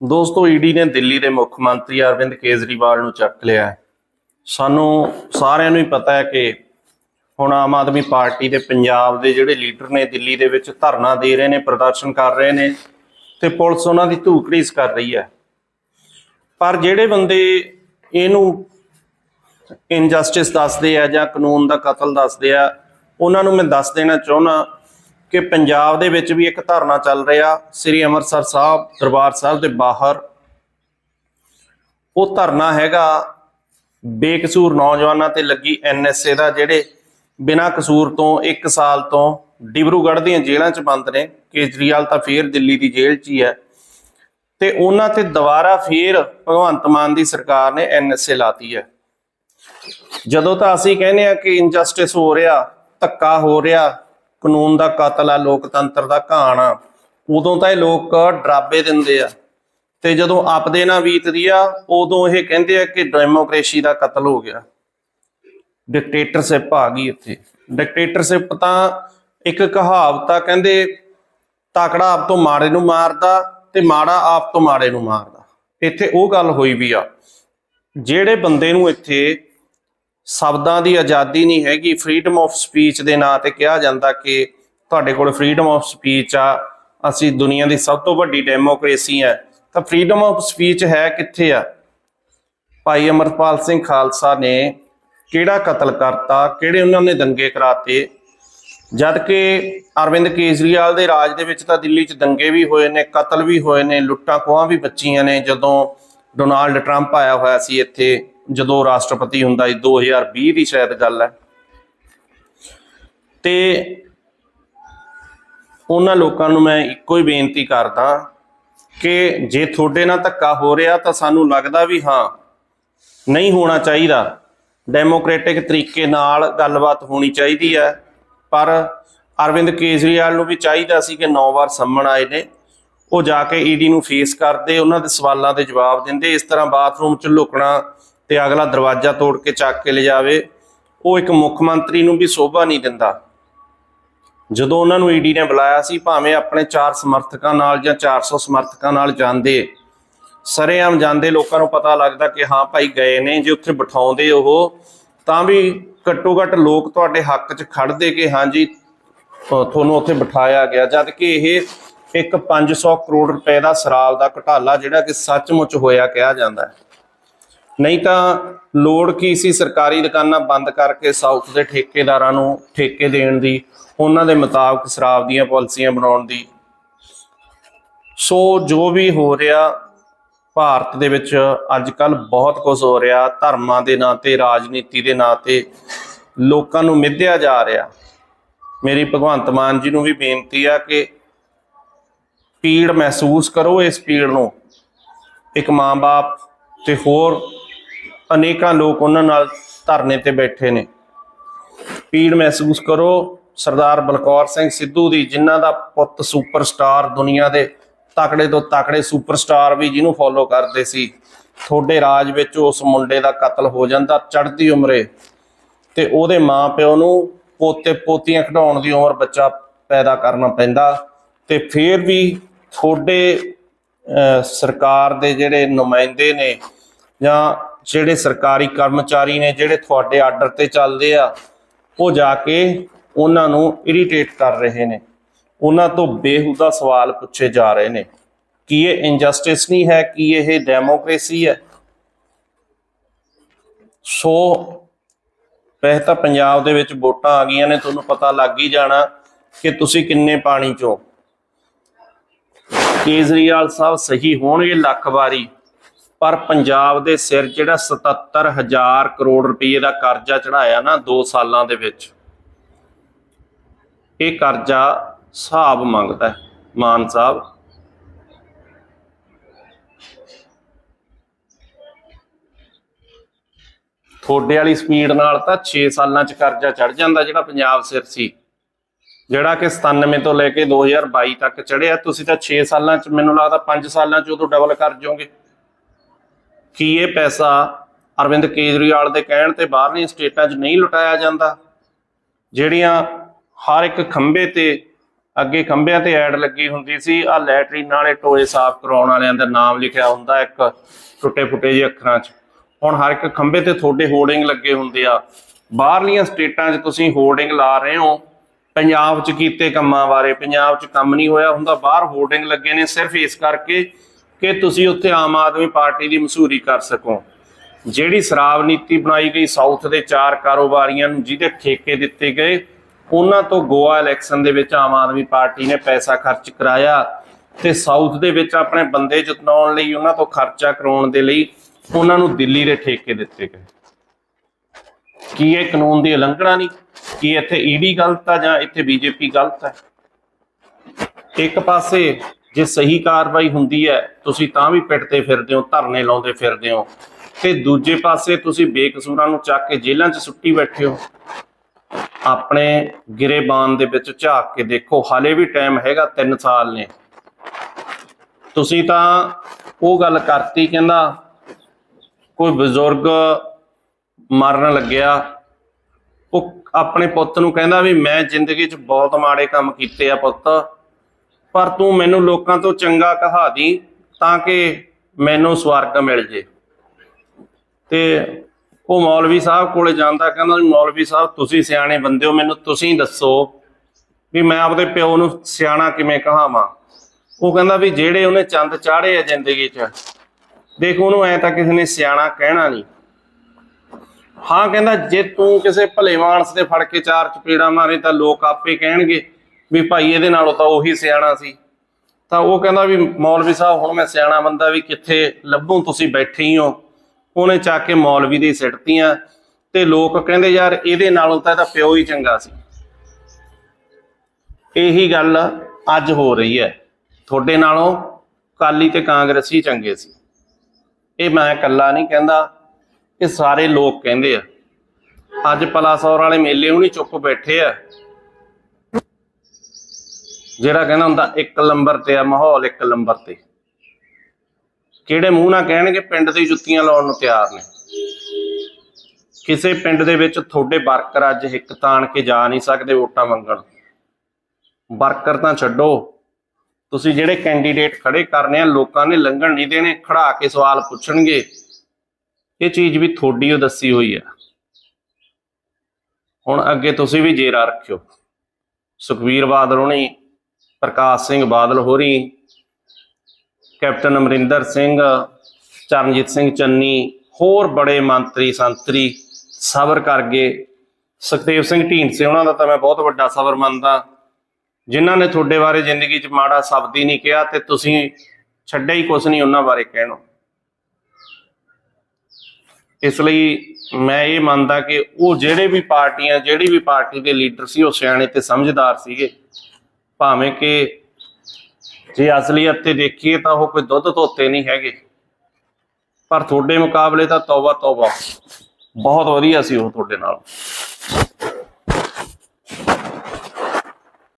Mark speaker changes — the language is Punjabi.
Speaker 1: ਦੋਸਤੋ, ਈਡੀ ਨੇ ਦਿੱਲੀ ਦੇ ਮੁੱਖ ਮੰਤਰੀ ਅਰਵਿੰਦ ਕੇਜਰੀਵਾਲ ਨੂੰ ਚੱਕ ਲਿਆ ਸਾਨੂੰ ਸਾਰਿਆਂ ਨੂੰ ਹੀ ਪਤਾ ਹੈ ਕਿ ਹੁਣ ਆਮ ਆਦਮੀ ਪਾਰਟੀ ਦੇ ਪੰਜਾਬ ਦੇ ਜਿਹੜੇ ਲੀਡਰ ਨੇ ਦਿੱਲੀ ਦੇ ਵਿੱਚ ਧਰਨਾ ਦੇ ਰਹੇ ਨੇ, ਪ੍ਰਦਰਸ਼ਨ ਕਰ ਰਹੇ ਨੇ ਤੇ ਪੁਲਿਸ ਉਹਨਾਂ ਦੀ ਧੂਕੜੀਸ ਕਰ ਰਹੀ ਹੈ। ਪਰ ਜਿਹੜੇ ਬੰਦੇ ਇਹਨੂੰ ਇਨਜਸਟਿਸ ਦੱਸਦੇ ਆ ਜਾਂ ਕਾਨੂੰਨ ਦਾ ਕਤਲ ਦੱਸਦੇ ਆ, ਉਹਨਾਂ ਨੂੰ ਮੈਂ ਦੱਸ ਦੇਣਾ ਚਾਹੁੰਦਾ ਕਿ ਪੰਜਾਬ ਦੇ ਵਿੱਚ ਵੀ ਇੱਕ ਧਰਨਾ ਚੱਲ ਰਿਹਾ। ਸ੍ਰੀ ਅੰਮ੍ਰਿਤਸਰ ਸਾਹਿਬ, ਦਰਬਾਰ ਸਾਹਿਬ ਦੇ ਬਾਹਰ। ਉਹ ਧਰਨਾ ਹੈਗਾ ਬੇਕਸੂਰ ਨੌਜਵਾਨਾਂ ਤੇ ਲੱਗੀ ਐਨਐਸਏ ਦਾ, ਜਿਹੜੇ ਬਿਨਾਂ ਕਸੂਰ ਤੋਂ 1 ਸਾਲ ਤੋਂ ਡਿਬਰੂਗੜ੍ਹ ਦੀਆਂ ਜੇਲ੍ਹਾਂ 'ਚ ਬੰਦ ਨੇ। ਕੇਜਰੀਵਾਲ ਤਾਂ ਫੇਰ ਦਿੱਲੀ ਦੀ ਜੇਲ੍ਹ 'ਚ ਹੀ ਹੈ। ਤੇ ਉਹਨਾਂ ਤੇ ਦੁਬਾਰਾ ਫੇਰ ਭਗਵੰਤ ਮਾਨ ਦੀ ਸਰਕਾਰ ਨੇ ਐਨਐਸਏ ਲਾਤੀ ਹੈ। ਜਦੋਂ ਤਾਂ ਅਸੀਂ ਕਹਿੰਦੇ ਆ ਕਿ ਇਨਜਸਟਿਸ ਹੋ ਰਿਹਾ, ਧੱਕਾ ਹੋ ਰਿਹਾ ਕਾਨੂੰਨ ਦਾ ਕਤਲ ਆ, ਲੋਕਤੰਤਰ ਦਾ ਘਾਣ ਆ, ਉਦੋਂ ਤਾਂ ਇਹ ਲੋਕ ਡਰਾਬੇ ਦਿੰਦੇ ਆ। ਤੇ ਜਦੋਂ ਆਪਦੇ ਨਾਲ ਬੀਤਦੀ ਆ, ਉਦੋਂ ਇਹ ਕਹਿੰਦੇ ਆ ਕਿ ਡੈਮੋਕ੍ਰੇਸੀ ਦਾ ਕਤਲ ਹੋ ਗਿਆ। ਡਿਕਟੇਟਰਸ਼ਿਪ ਆ ਗਈ ਇੱਥੇ। ਡਿਕਟੇਟਰਸ਼ਿਪ ਤਾਂ ਇੱਕ ਕਹਾਵਤ ਆ, ਕਹਿੰਦੇ ਤਾਕੜਾ ਆਪ ਤੋਂ ਮਾੜੇ ਨੂੰ ਮਾਰਦਾ ਤੇ ਮਾੜਾ ਆਪ ਤੋਂ ਮਾੜੇ ਨੂੰ ਮਾਰਦਾ। ਇੱਥੇ ਉਹ ਗੱਲ ਹੋਈ ਵੀ ਆ, ਜਿਹੜੇ ਬੰਦੇ ਨੂੰ ਇੱਥੇ ਸ਼ਬਦਾਂ ਦੀ ਆਜ਼ਾਦੀ ਨਹੀਂ ਹੈਗੀ। ਫਰੀडम ਆਫ ਸਪੀਚ ਦੇ ਨਾਂ ਤੇ ਕਿਹਾ ਜਾਂਦਾ ਕਿ ਤੁਹਾਡੇ ਕੋਲ ਫਰੀडम ਆਫ ਸਪੀਚ ਆ। ਅਸੀਂ ਦੁਨੀਆ ਦੀ ਸਭ ਤੋਂ ਵੱਡੀ ਡੈਮੋਕ੍ਰੇਸੀ ਹੈ ਤਾਂ ਫਰੀडम ਆਫ ਸਪੀਚ ਹੈ ਕਿੱਥੇ ਆ? ਭਾਈ ਅਮਰਪਾਲ ਸਿੰਘ ਖਾਲਸਾ ਨੇ ਕਿਹੜਾ ਕਤਲ ਕਰਤਾ? ਕਿਹੜੇ ਉਹਨਾਂ ਨੇ ਦੰਗੇ ਕਰਾਤੇ? ਜਦ ਕਿ ਅਰਵਿੰਦ ਕੇਜਰੀਵਾਲ ਦੇ ਰਾਜ ਦੇ ਵਿੱਚ ਤਾਂ ਦਿੱਲੀ 'ਚ ਦੰਗੇ ਵੀ ਹੋਏ ਨੇ, ਕਤਲ ਵੀ ਹੋਏ ਨੇ, ਲੁੱਟਾਂ ਖੋਹਾਂ ਵੀ ਬੱਚੀਆਂ ਨੇ ਜਦੋਂ ਡੋਨਾਲਡ ਟਰੰਪ ਆਇਆ ਹੋਇਆ ਸੀ ਇੱਥੇ। ਜਦੋਂ ਰਾਸ਼ਟਰਪਤੀ ਹੁੰਦਾ ਸੀ 2020 ਦੀ ਸ਼ਾਇਦ ਗੱਲ ਹੈ। ਤੇ ਉਹਨਾਂ ਲੋਕਾਂ ਨੂੰ ਮੈਂ ਇੱਕੋ ਹੀ ਬੇਨਤੀ ਕਰਦਾ ਕਿ ਜੇ ਤੁਹਾਡੇ ਨਾਲ ਧੱਕਾ ਹੋ ਰਿਹਾ ਤਾਂ ਸਾਨੂੰ ਲੱਗਦਾ ਵੀ ਹਾਂ, ਨਹੀਂ ਹੋਣਾ ਚਾਹੀਦਾ। ਡੈਮੋਕ੍ਰੈਟਿਕ ਤਰੀਕੇ ਨਾਲ ਗੱਲਬਾਤ ਹੋਣੀ ਚਾਹੀਦੀ ਹੈ। ਪਰ ਅਰਵਿੰਦ ਕੇਜਰੀਵਾਲ ਨੂੰ ਵੀ ਚਾਹੀਦਾ ਸੀ ਕਿ 9 ਵਾਰ ਸੰਮਣ ਆਏ ਨੇ। ਉਹ ਜਾ ਕੇ ਈਡੀ ਨੂੰ ਫੇਸ ਕਰਦੇ, ਉਹਨਾਂ ਦੇ ਸਵਾਲਾਂ ਦੇ ਜਵਾਬ ਦਿੰਦੇ, ਇਸ ਤਰ੍ਹਾਂ ਬਾਥਰੂਮ 'ਚ ਲੁਕਣਾ ਤੇ ਅਗਲਾ ਦਰਵਾਜ਼ਾ ਤੋੜ ਕੇ ਚੱਕ ਕੇ ਲਿਜਾਵੇ, ਉਹ ਇੱਕ ਮੁੱਖ ਮੰਤਰੀ ਨੂੰ ਵੀ ਸੋਭਾ ਨਹੀਂ ਦਿੰਦਾ। ਜਦੋਂ ਉਹਨਾਂ ਨੂੰ ਈਡੀ ਨੇ ਬੁਲਾਇਆ ਸੀ, ਭਾਵੇਂ ਆਪਣੇ 4 ਸਮਰਥਕਾਂ ਨਾਲ ਜਾਂ 400 ਸਮਰਥਕਾਂ ਨਾਲ ਜਾਂਦੇ, ਸਰੇਆਮ ਜਾਂਦੇ, ਲੋਕਾਂ ਨੂੰ ਪਤਾ ਲੱਗਦਾ ਕਿ ਹਾਂ ਭਾਈ ਗਏ ਨੇ, ਜੇ ਉੱਥੇ ਬਿਠਾਉਂਦੇ ਉਹ, ਤਾਂ ਵੀ ਘੱਟੋ ਘੱਟ ਲੋਕ ਤੁਹਾਡੇ ਹੱਕ 'ਚ ਖੜਦੇ ਕਿ ਹਾਂਜੀ ਤੁਹਾਨੂੰ ਉੱਥੇ ਬਿਠਾਇਆ ਗਿਆ। ਜਦ ਕਿ ਇਹ ਇੱਕ 500 ਕਰੋੜ ਰੁਪਏ ਦਾ ਸ਼ਰਾਬ ਦਾ ਘਟਾਲਾ ਜਿਹੜਾ ਕਿ ਸੱਚਮੁੱਚ ਹੋਇਆ ਕਿਹਾ ਜਾਂਦਾ ਹੈ। ਨਹੀਂ ਤਾਂ ਲੋੜ ਕੀ ਸੀ ਸਰਕਾਰੀ ਦੁਕਾਨਾਂ ਬੰਦ ਕਰਕੇ ਸਾਊਥ ਦੇ ਠੇਕੇਦਾਰਾਂ ਨੂੰ ਠੇਕੇ ਦੇਣ ਦੀ, ਉਹਨਾਂ ਦੇ ਮੁਤਾਬਕ ਸ਼ਰਾਬ ਦੀਆਂ ਪਾਲਿਸੀਆਂ ਬਣਾਉਣ ਦੀ। ਸੋ ਜੋ ਵੀ ਹੋ ਰਿਹਾ, ਭਾਰਤ ਦੇ ਵਿੱਚ ਅੱਜ ਕੱਲ ਬਹੁਤ ਕੁਝ ਹੋ ਰਿਹਾ, ਧਰਮਾਂ ਦੇ ਨਾਂ ਤੇ, ਰਾਜਨੀਤੀ ਦੇ ਨਾਂ ਤੇ, ਲੋਕਾਂ ਨੂੰ ਮਿੱਧਿਆ ਜਾ ਰਿਹਾ। ਮੇਰੀ ਭਗਵੰਤ ਮਾਨ ਜੀ ਨੂੰ ਵੀ ਬੇਨਤੀ ਆ ਕਿ ਪੀੜ ਮਹਿਸੂਸ ਕਰੋ ਇਸ ਪੀੜ ਨੂੰ। ਇੱਕ ਮਾਂ-ਬਾਪ ਤੇ ਹੋਰ ਅਨੇਕਾਂ ਲੋਕ ਉਹਨਾਂ ਨਾਲ ਧਰਨੇ ਤੇ ਬੈਠੇ ਨੇ। ਪੀੜ ਮਹਿਸੂਸ ਕਰੋ, ਸਰਦਾਰ ਬਲਕੌਰ ਸਿੰਘ ਸਿੱਧੂ ਦੀ, ਜਿਨ੍ਹਾਂ ਦਾ ਪੁੱਤ ਸੁਪਰਸਟਾਰ ਦੁਨੀਆ ਦੇ ਤਕੜੇ ਤੋਂ ਤਕੜੇ ਸੁਪਰਸਟਾਰ ਵੀ ਜਿਹਨੂੰ ਫੋਲੋ ਕਰਦੇ ਸੀ। ਤੁਹਾਡੇ ਰਾਜ ਵਿੱਚ ਉਸ ਮੁੰਡੇ ਦਾ ਕਤਲ ਹੋ ਜਾਂਦਾ, ਚੜ੍ਹਦੀ ਉਮਰੇ। ਤੇ ਉਹਦੇ ਮਾਪਿਓ ਨੂੰ ਪੋਤੇ ਪੋਤੀਆਂ ਖਿਡਾਉਣ ਦੀ ਉਮਰ ਬੱਚਾ ਪੈਦਾ ਕਰਨਾ ਪੈਂਦਾ। ਤੇ ਫਿਰ ਵੀ ਤੁਹਾਡੇ ਸਰਕਾਰ ਦੇ ਜਿਹੜੇ ਨੁਮਾਇੰਦੇ ਨੇ ਜਾਂ ਜਿਹੜੇ ਸਰਕਾਰੀ ਕਰਮਚਾਰੀ ਨੇ, ਜਿਹੜੇ ਤੁਹਾਡੇ ਆਰਡਰ ਤੇ ਚੱਲਦੇ ਆ, ਉਹ ਜਾ ਕੇ ਉਹਨਾਂ ਨੂੰ ਇਰੀਟੇਟ ਕਰ ਰਹੇ ਨੇ। ਉਹਨਾਂ ਤੋਂ ਬੇਹੁਦਾ ਸਵਾਲ ਪੁੱਛੇ ਜਾ ਰਹੇ ਨੇ। ਕੀ ਇਹ ਇਨਜਸਟਿਸ ਨਹੀਂ ਹੈ? ਕੀ ਇਹ ਡੈਮੋਕ੍ਰੇਸੀ ਹੈ? ਸੋ ਵੈਸੇ ਤਾਂ ਪੰਜਾਬ ਦੇ ਵਿੱਚ ਵੋਟਾਂ ਆ ਗਈਆਂ ਨੇ, ਤੁਹਾਨੂੰ ਪਤਾ ਲੱਗ ਹੀ ਜਾਣਾ ਕਿ ਤੁਸੀਂ ਕਿੰਨੇ ਪਾਣੀ ਚੋਂ। ਕੇਜਰੀਵਾਲ ਸਾਹਿਬ ਸਹੀ ਹੋਣਗੇ ਲੱਖ ਵਾਰੀ। ਪਰ ਪੰਜਾਬ ਦੇ ਸਿਰ ਜਿਹੜਾ 77000 ਕਰੋੜ ਰੁਪਏ ਦਾ ਕਰਜ਼ਾ ਚੜਾਇਆ ਨਾ 2 ਸਾਲਾਂ ਦੇ ਵਿੱਚ, ਇਹ ਕਰਜ਼ਾ ਹਿਸਾਬ ਮੰਗਦਾ ਮਾਨ ਸਾਹਿਬ। ਥੋੜੇ ਵਾਲੀ ਸਪੀਡ ਨਾਲ ਤਾਂ 6 ਸਾਲਾਂ ਚ ਕਰਜ਼ਾ ਚੜ ਜਾਂਦਾ ਜਿਹੜਾ ਪੰਜਾਬ ਸਿਰ ਸੀ, ਜਿਹੜਾ ਕਿ 97 ਤੋਂ ਲੈ ਕੇ 2022 ਤੱਕ ਚੜਿਆ ਤੁਸੀਂ ਤਾਂ 6 ਸਾਲਾਂ ਚ, ਮੈਨੂੰ ਲੱਗਦਾ 5 ਸਾਲਾਂ ਚ ਉਦੋਂ ਡਬਲ ਕਰ ਜਾਓਗੇ ਕੀ ਇਹ ਪੈਸਾ ਅਰਵਿੰਦ ਕੇਜਰੀਵਾਲ ਦੇ ਕਹਿਣ ਤੇ ਬਾਹਰਲੀਆਂ ਸਟੇਟਾਂ 'ਚ ਨਹੀਂ ਲੁਟਾਇਆ ਜਾਂਦਾ? ਜਿਹੜੀਆਂ ਹਰ ਇੱਕ ਖੰਭੇ ਤੇ, ਅੱਗੇ ਖੰਭਿਆਂ ਤੇ ਐਡ ਲੱਗੀ ਹੁੰਦੀ ਸੀ ਆ ਲੈਟਰੀਨ ਨਾਲੇ ਟੋਏ ਸਾਫ਼ ਕਰਾਉਣ ਵਾਲਿਆਂ ਦਾ ਨਾਮ ਲਿਖਿਆ ਹੁੰਦਾ ਇੱਕ ਟੁੱਟੇ ਫੁੱਟੇ ਜਿਹੇ ਅੱਖਰਾਂ 'ਚ। ਹੁਣ ਹਰ ਇੱਕ ਖੰਭੇ ਤੇ ਤੁਹਾਡੇ ਹੋਰਡਿੰਗ ਲੱਗੇ ਹੁੰਦੇ ਆ। ਬਾਹਰਲੀਆਂ ਸਟੇਟਾਂ 'ਚ ਤੁਸੀਂ ਹੋਰਡਿੰਗ ਲਾ ਰਹੇ ਹੋ। ਪੰਜਾਬ 'ਚ ਕੀਤੇ ਕੰਮਾਂ ਬਾਰੇ, ਪੰਜਾਬ 'ਚ ਕੰਮ ਨਹੀਂ ਹੋਇਆ ਹੁੰਦਾ। ਬਾਹਰ ਹੋਰਡਿੰਗ ਲੱਗੇ ਨੇ ਸਿਰਫ ਇਸ ਕਰਕੇ ਕਿ ਤੁਸੀਂ ਉੱਥੇ ਆਮ ਆਦਮੀ ਪਾਰਟੀ ਦੀ ਮਸ਼ਹੂਰੀ ਕਰ ਸਕੋ। ਜਿਹੜੀ ਸ਼ਰਾਬ ਨੀਤੀ ਬਣਾਈ ਗਈ ਸਾਊਥ ਦੇ ਚਾਰ ਕਾਰੋਬਾਰੀਆਂ ਨੂੰ, ਜਿਹਦੇ ਠੇਕੇ ਦਿੱਤੇ ਗਏ, ਉਹਨਾਂ ਤੋਂ ਗੋਆ ਇਲੈਕਸ਼ਨ ਦੇ ਵਿੱਚ ਆਮ ਆਦਮੀ ਪਾਰਟੀ ਨੇ ਪੈਸਾ ਖਰਚ ਕਰਾਇਆ ਤੇ ਸਾਊਥ ਦੇ ਵਿੱਚ ਆਪਣੇ ਬੰਦੇ ਜਿਤਾਉਣ ਲਈ, ਉਹਨਾਂ ਤੋਂ ਖਰਚਾ ਕਰਾਉਣ ਦੇ ਲਈ ਉਹਨਾਂ ਨੂੰ ਦਿੱਲੀ ਦੇ ਠੇਕੇ ਦਿੱਤੇ ਗਏ। ਕੀ ਇਹ ਕਾਨੂੰਨ ਦੀ ਉਲੰਘਣਾ ਨਹੀਂ? ਕੀ ਇੱਥੇ ਈਡੀ ਗਲਤ ਆ ਜਾਂ ਇੱਥੇ ਬੀਜੇਪੀ ਗਲਤ ਹੈ ਇੱਕ ਪਾਸੇ ਜੇ ਸਹੀ ਕਾਰਵਾਈ ਹੁੰਦੀ ਹੈ, ਤੁਸੀਂ ਤਾਂ ਵੀ ਪਿੱਟਦੇ ਫਿਰਦੇ ਹੋ, ਧਰਨੇ ਲਾਉਂਦੇ ਫਿਰਦੇ ਹੋ। ਤੇ ਦੂਜੇ ਪਾਸੇ ਤੁਸੀਂ ਬੇਕਸੂਰਾਂ ਨੂੰ ਚੱਕ ਕੇ ਜੇਲ੍ਹਾਂ 'ਚ ਸੁੱਟੀ ਬੈਠੇ ਹੋ। ਆਪਣੇ ਗਿਰੇਬਾਨ ਦੇ ਵਿੱਚ ਝਾਕ ਕੇ ਦੇਖੋ, ਹਾਲੇ ਵੀ ਟਾਈਮ ਹੈਗਾ 3 ਸਾਲ ਨੇ। ਤੁਸੀਂ ਤਾਂ ਉਹ ਗੱਲ ਕਰਤੀ, ਕਹਿੰਦਾ ਕੋਈ ਬਜ਼ੁਰਗ ਮਰਨ ਲੱਗਿਆ। ਉਹ ਆਪਣੇ ਪੁੱਤ ਨੂੰ ਕਹਿੰਦਾ ਵੀ ਮੈਂ ਜ਼ਿੰਦਗੀ 'ਚ ਬਹੁਤ ਮਾੜੇ ਕੰਮ ਕੀਤੇ ਆ ਪੁੱਤ। ਪਰ ਤੂੰ ਮੈਨੂੰ ਲੋਕਾਂ ਤੋਂ ਚੰਗਾ ਕਹਾ ਦੀ ਤਾਂ ਕਿ ਮੈਨੂੰ ਸਵਰਗ ਮਿਲ ਜੇ। ਤੇ ਉਹ ਮੌਲਵੀ ਸਾਹਿਬ ਕੋਲੇ ਜਾਂਦਾ, ਕਹਿੰਦਾ ਵੀ ਮੌਲਵੀ ਸਾਹਿਬ, ਤੁਸੀਂ ਸਿਆਣੇ ਬੰਦੇ ਹੋ, ਮੈਨੂੰ ਤੁਸੀਂ ਦੱਸੋ ਵੀ ਮੈਂ ਆਪਦੇ ਪਿਓ ਨੂੰ ਸਿਆਣਾ ਕਿਵੇਂ ਕਹਾਵਾਂ। ਉਹ ਕਹਿੰਦਾ ਵੀ ਜਿਹੜੇ ਉਹਨੇ ਚੰਦ ਚਾੜੇ ਆ ਜ਼ਿੰਦਗੀ 'ਚ, ਦੇਖ ਉਹਨੂੰ ਐ ਤਾਂ ਕਿਸੇ ਨੇ ਸਿਆਣਾ ਕਹਿਣਾ ਨਹੀਂ। ਹਾਂ ਕਹਿੰਦਾ, ਜੇ ਤੂੰ ਕਿਸੇ ਭਲੇ ਮਾਨਸ ਦੇ ਫੜ ਕੇ ਚਾਰ ਚਪੇੜਾ ਮਾਰੇ ਤਾਂ ਲੋਕ ਆਪੇ ਕਹਿਣਗੇ ਵੀ ਭਾਈ ਇਹਦੇ ਨਾਲੋਂ ਤਾਂ ਉਹੀ ਸਿਆਣਾ ਸੀ। ਤਾਂ ਉਹ ਕਹਿੰਦਾ ਵੀ ਮੌਲਵੀ ਸਾਹਿਬ, ਹੁਣ ਮੈਂ ਸਿਆਣਾ ਬੰਦਾ ਵੀ ਕਿੱਥੇ ਲੱਭੂ? ਤੁਸੀਂ ਬੈਠੇ ਹੀ ਹੋ। ਉਹਨੇ ਚੱਕ ਕੇ ਮੌਲਵੀ ਦੀ ਸਿੱਟਤੀਆਂ ਤੇ ਲੋਕ ਕਹਿੰਦੇ, ਯਾਰ, ਇਹਦੇ ਨਾਲੋਂ ਤਾਂ ਇਹਦਾ ਪਿਓ ਹੀ ਚੰਗਾ ਸੀ। ਇਹੀ ਗੱਲ ਅੱਜ ਹੋ ਰਹੀ ਹੈ। ਤੁਹਾਡੇ ਨਾਲੋਂ ਕਾਲੀ ਤੇ ਕਾਂਗਰਸੀ ਚੰਗੇ ਸੀ। ਇਹ ਮੈਂ ਇਕੱਲਾ ਨਹੀਂ ਕਹਿੰਦਾ, ਇਹ ਸਾਰੇ ਲੋਕ ਕਹਿੰਦੇ ਆ। ਅੱਜ ਪਲਾਸੌਰ ਵਾਲੇ ਮੇਲੇ ਹੁਣੀ ਚੁੱਪ ਬੈਠੇ ਆ। ਜਿਹੜਾ ਕਹਿੰਦਾ ਹੁੰਦਾ, ਇੱਕ ਨੰਬਰ ਤੇ ਆ ਮਾਹੌਲ, ਇੱਕ ਨੰਬਰ ਤੇ। ਕਿਹੜੇ ਮੂੰਹ ਨਾਲ ਕਹਿਣਗੇ, ਪਿੰਡ ਦੀ ਜੁੱਤੀਆਂ ਲਾਉਣ ਨੂੰ ਤਿਆਰ ਨੇ। ਕਿਸੇ ਪਿੰਡ ਦੇ ਵਿੱਚ ਤੁਹਾਡੇ ਵਰਕਰ ਅੱਜ ਹਿੱਕ ਤਾਣ ਕੇ ਜਾ ਨਹੀਂ ਸਕਦੇ ਵੋਟਾਂ ਮੰਗਣ। ਵਰਕਰ ਤਾਂ ਛੱਡੋ। ਤੁਸੀਂ ਜਿਹੜੇ ਕੈਂਡੀਡੇਟ ਖੜੇ ਕਰਨੇ ਆ, ਲੋਕਾਂ ਨੇ ਲੰਘਣ ਨਹੀਂ ਦੇਣੇ, ਖੜਾ ਕੇ ਸਵਾਲ ਪੁੱਛਣਗੇ। ਇਹ ਚੀਜ਼ ਵੀ ਤੁਹਾਡੀ ਉਹ ਦੱਸੀ ਹੋਈ ਆ। ਹੁਣ ਅੱਗੇ ਤੁਸੀਂ ਵੀ ਜੇਰਾ ਰੱਖਿਓ। ਸੁਖਵੀਰ ਬਾਦਲ ਹੋਣੀ ਪ੍ਰਕਾਸ਼ ਸਿੰਘ ਬਾਦਲ ਹੋਰੀ, ਕੈਪਟਨ ਅਮਰਿੰਦਰ ਸਿੰਘ, ਚਰਨਜੀਤ ਸਿੰਘ ਚੰਨੀ, ਹੋਰ ਬੜੇ ਮੰਤਰੀ ਸੰਤਰੀ ਸਬਰ ਕਰ ਗਏ। ਸੁਖਦੇਵ ਸਿੰਘ ਢੀਂਡਸੇ ਉਹਨਾਂ ਦਾ ਤਾਂ ਮੈਂ ਬਹੁਤ ਵੱਡਾ ਸਬਰ ਮੰਨਦਾ। ਜਿਨ੍ਹਾਂ ਨੇ ਤੁਹਾਡੇ ਬਾਰੇ ਜ਼ਿੰਦਗੀ 'ਚ ਮਾੜਾ ਸ਼ਬਦ ਹੀ ਨਹੀਂ ਕਿਹਾ ਤੇ ਤੁਸੀਂ ਛੱਡਿਆ ਹੀ ਕੁਝ ਨਹੀਂ ਉਹਨਾਂ ਬਾਰੇ ਕਹਿਣੋ। ਇਸ ਲਈ ਮੈਂ ਇਹ ਮੰਨਦਾ ਕਿ ਉਹ ਜਿਹੜੇ ਵੀ ਪਾਰਟੀਆਂ, ਜਿਹੜੀ ਵੀ ਪਾਰਟੀ ਦੇ ਲੀਡਰ ਸੀ, ਉਹ ਸਿਆਣੇ ਤੇ ਸਮਝਦਾਰ ਸੀਗੇ। ਭਾਵੇਂ ਕਿ ਜੇ ਅਸਲੀਅਤ ਤੇ ਦੇਖੀਏ ਤਾਂ ਉਹ ਕੋਈ ਦੁੱਧ ਧੋਤੇ ਨਹੀਂ ਹੈਗੇ। ਪਰ ਤੁਹਾਡੇ ਮੁਕਾਬਲੇ ਤਾਂ ਤੌਬਾ ਤੌਬਾ ਬਹੁਤ ਵਧੀਆ ਸੀ ਉਹ ਤੁਹਾਡੇ ਨਾਲ।